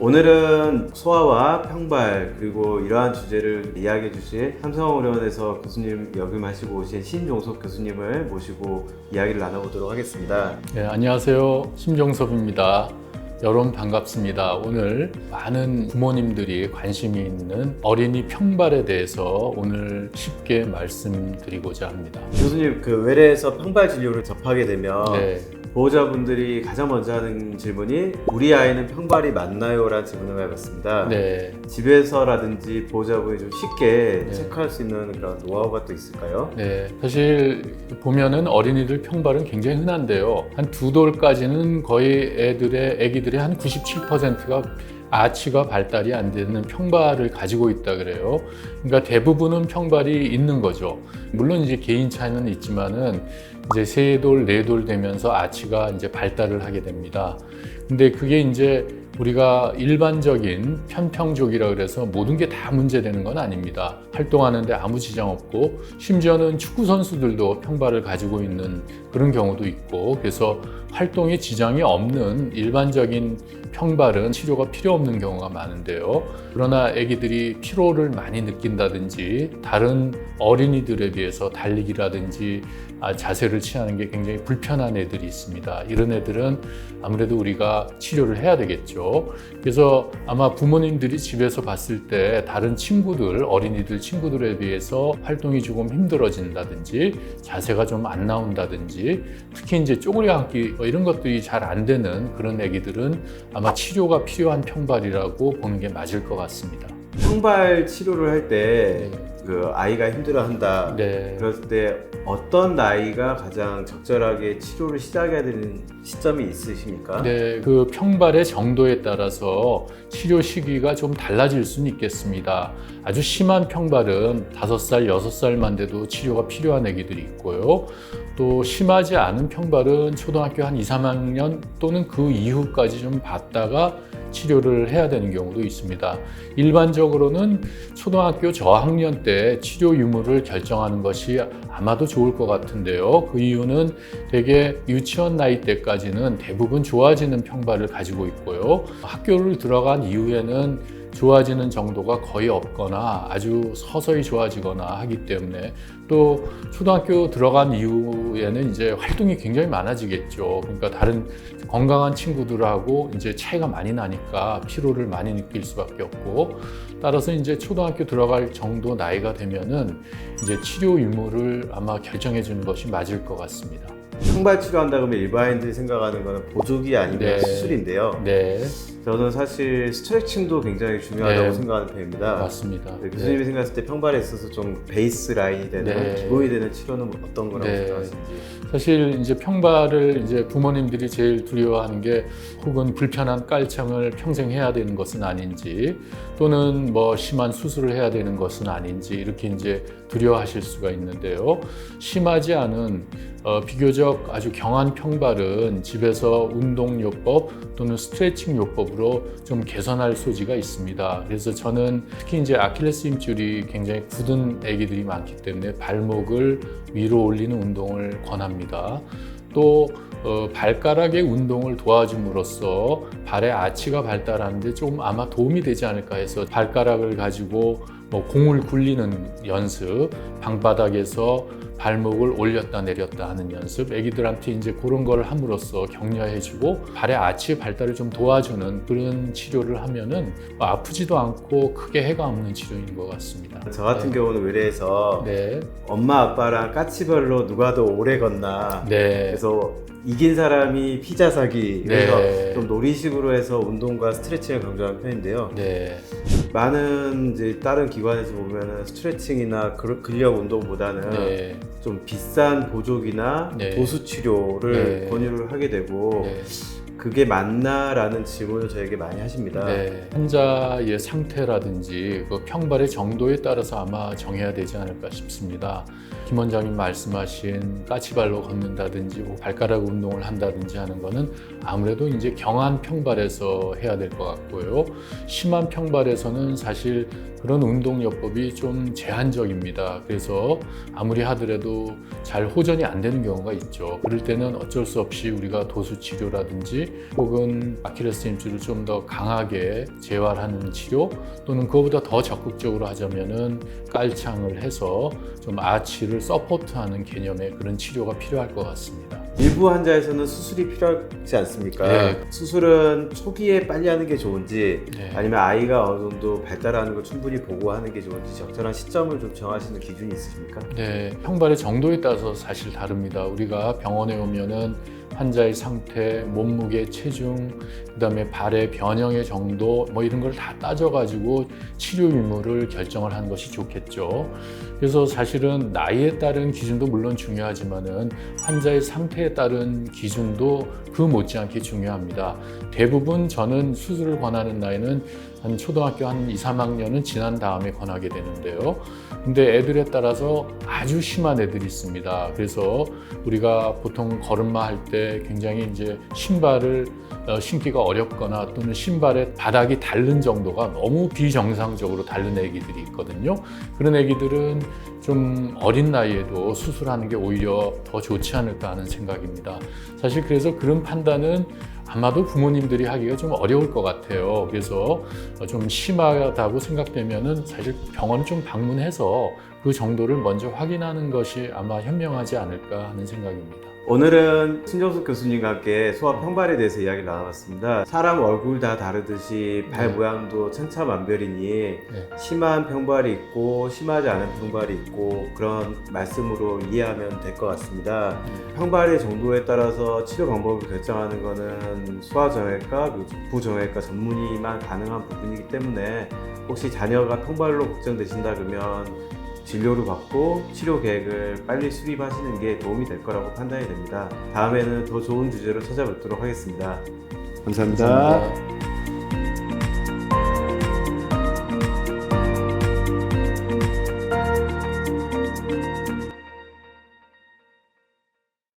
오늘은 소아와 평발 그리고 이러한 주제를 이야기해 주실 삼성의료원에서 교수님 역임하시고 오신 신종석 교수님을 모시고 이야기를 나눠보도록 하겠습니다. 네, 안녕하세요. 심종섭입니다. 여러분 반갑습니다. 오늘 많은 부모님들이 관심이 있는 어린이 평발에 대해서 오늘 쉽게 말씀드리고자 합니다. 교수님 그 외래에서 평발 진료를 접하게 되면 네, 보호자분들이 가장 먼저 하는 질문이 우리 아이는 평발이 맞나요? 라는 질문을 해봤습니다. 네, 집에서라든지 보호자분이 좀 쉽게 네. 체크할 수 있는 그런 노하우가 또 있을까요? 네. 사실 보면은 어린이들 평발은 굉장히 흔한데요. 한 두 돌까지는 거의 애들의 애기들의 한 97%가 아치가 발달이 안 되는 평발을 가지고 있다 그래요. 그러니까 대부분은 평발이 있는 거죠. 물론 이제 개인 차이는 있지만은 이제 세 돌, 네 돌 되면서 아치가 이제 발달을 하게 됩니다. 근데 그게 이제 우리가 일반적인 편평족이라 그래서 모든 게 다 문제되는 건 아닙니다. 활동하는데 아무 지장 없고 심지어는 축구 선수들도 평발을 가지고 있는 그런 경우도 있고 그래서 활동에 지장이 없는 일반적인 평발은 치료가 필요 없는 경우가 많은데요. 그러나 아기들이 피로를 많이 느낀다든지 다른 어린이들에 비해서 달리기라든지 아, 자세를 취하는 게 굉장히 불편한 애들이 있습니다. 이런 애들은 아무래도 우리가 치료를 해야 되겠죠. 그래서 아마 부모님들이 집에서 봤을 때 다른 친구들, 어린이들 친구들에 비해서 활동이 조금 힘들어진다든지 자세가 좀 안 나온다든지 특히 이제 쪼그리 앉기 뭐 이런 것들이 잘 안 되는 그런 애기들은 아마 치료가 필요한 평발이라고 보는 게 맞을 것 같습니다. 평발 치료를 할 때 그 아이가 힘들어한다. 네. 그럴 때 어떤 나이가 가장 적절하게 치료를 시작해야 되는 시점이 있으십니까? 네, 그 평발의 정도에 따라서 치료 시기가 좀 달라질 수는 있겠습니다. 아주 심한 평발은 5살, 6살만 돼도 치료가 필요한 애기들이 있고요. 또 심하지 않은 평발은 초등학교 한 2, 3학년 또는 그 이후까지 좀 봤다가 치료를 해야 되는 경우도 있습니다. 일반적으로는 초등학교 저학년 때 치료 유무를 결정하는 것이 아마도 좋을 것 같은데요. 그 이유는 대개 유치원 나이 때까지는 대부분 좋아지는 평발을 가지고 있고요. 학교를 들어간 이후에는 좋아지는 정도가 거의 없거나 아주 서서히 좋아지거나 하기 때문에 또 초등학교 들어간 이후에는 이제 활동이 굉장히 많아지겠죠. 그러니까 다른 건강한 친구들하고 이제 차이가 많이 나니까 피로를 많이 느낄 수밖에 없고 따라서 이제 초등학교 들어갈 정도 나이가 되면은 이제 치료 유무를 아마 결정해 주는 것이 맞을 것 같습니다. 평발 치료한다 그러면 일반인들이 생각하는 거는 보조기 아니면 네. 수술인데요. 네, 저는 사실 스트레칭도 굉장히 중요하다고 네. 생각하는 편입니다. 맞습니다. 네, 교수님이 생각했을 때 평발에 있어서 좀 베이스 라인이 되는 네. 기본이 되는 치료는 어떤 거라고 네. 생각하시는지. 사실 이제 평발을 이제 부모님들이 제일 두려워하는 게 혹은 불편한 깔창을 평생 해야 되는 것은 아닌지 또는 뭐 심한 수술을 해야 되는 것은 아닌지 이렇게 이제 두려워하실 수가 있는데요. 심하지 않은 어, 비교적 아주 경한 평발은 집에서 운동 요법 또는 스트레칭 요법 으로 좀 개선할 소지가 있습니다. 그래서 저는 특히 이제 아킬레스 힘줄이 굉장히 굳은 아기들이 많기 때문에 발목을 위로 올리는 운동을 권합니다. 또 어, 발가락의 운동을 도와줌으로써 발의 아치가 발달하는데 조금 아마 도움이 되지 않을까 해서 발가락을 가지고 뭐 공을 굴리는 연습, 방바닥에서 발목을 올렸다 내렸다 하는 연습, 아기들한테 이제 그런 걸 함으로써 격려해주고 발의 아치 발달을 좀 도와주는 그런 치료를 하면은 뭐 아프지도 않고 크게 해가 없는 치료인 것 같습니다. 저 같은 네. 경우는 외래에서 네, 엄마 아빠랑 까치별로 누가 더 오래 걷나 네, 그래서 이긴 사람이 피자 사기 그래서 네. 좀 놀이식으로 해서 운동과 스트레칭을 강조하는 편인데요. 네, 많은 이제 다른 기관에서 보면은 스트레칭이나 그- 근력 운동보다는 네, 좀 비싼 보조기나 네. 보수 치료를 네. 권유를 하게 되고 네. 그게 맞나라는 질문을 저에게 많이 하십니다. 네, 환자의 상태라든지 그 평발의 정도에 따라서 아마 정해야 되지 않을까 싶습니다. 김 원장님 말씀하신 까치발로 걷는다든지 뭐 발가락 운동을 한다든지 하는 거는 아무래도 이제 경한 평발에서 해야 될 것 같고요. 심한 평발에서는 사실 그런 운동요법이 좀 제한적입니다. 그래서 아무리 하더라도 잘 호전이 안 되는 경우가 있죠. 그럴 때는 어쩔 수 없이 우리가 도수 치료라든지 혹은 아킬레스 힘줄을 좀 더 강하게 재활하는 치료 또는 그거보다 더 적극적으로 하자면은 깔창을 해서 좀 아치를 서포트하는 개념의 그런 치료가 필요할 것 같습니다. 일부 환자에서는 수술이 필요하지 않습니까? 네. 수술은 초기에 빨리 하는 게 좋은지 네. 아니면 아이가 어느 정도 발달하는 걸 충분히 보고 하는 게 좋은지 적절한 시점을 좀 정하시는 기준이 있으십니까? 네, 평발의 정도에 따라서 사실 다릅니다. 우리가 병원에 오면은 환자의 상태, 몸무게, 체중, 그다음에 발의 변형의 정도 뭐 이런 걸 다 따져가지고 치료 유무를 결정을 하는 것이 좋겠죠. 그래서 사실은 나이에 따른 기준도 물론 중요하지만은 환자의 상태에 따른 기준도 그 못지않게 중요합니다. 대부분 저는 수술을 권하는 나이는 한 초등학교 한 2, 3학년은 지난 다음에 권하게 되는데요. 근데 애들에 따라서 아주 심한 애들이 있습니다. 그래서 우리가 보통 걸음마 할 때 굉장히 이제 신발을 어, 신기가 어렵거나 또는 신발의 바닥이 닳는 정도가 너무 비정상적으로 닳는 애기들이 있거든요. 그런 애기들은 좀 어린 나이에도 수술하는 게 오히려 더 좋지 않을까 하는 생각입니다. 사실 그래서 그런 판단은 아마도 부모님들이 하기가 좀 어려울 것 같아요. 그래서 좀 심하다고 생각되면은 사실 병원 좀 방문해서 그 정도를 먼저 확인하는 것이 아마 현명하지 않을까 하는 생각입니다. 오늘은 신정숙 교수님과 함께 소아 평발에 대해서 이야기를 나눠봤습니다. 사람 얼굴 다 다르듯이 발 네. 모양도 천차만별이니 네. 심한 평발이 있고 심하지 않은 평발이 있고 그런 말씀으로 이해하면 될 것 같습니다. 평발의 정도에 따라서 치료 방법을 결정하는 것은 소아정형외과, 부정형외과 전문의만 가능한 부분이기 때문에 혹시 자녀가 평발로 걱정되신다 그러면 진료를 받고 치료 계획을 빨리 수립하시는 게 도움이 될 거라고 판단이 됩니다. 다음에는 더 좋은 주제로 찾아뵙도록 하겠습니다 감사합니다. 감사합니다.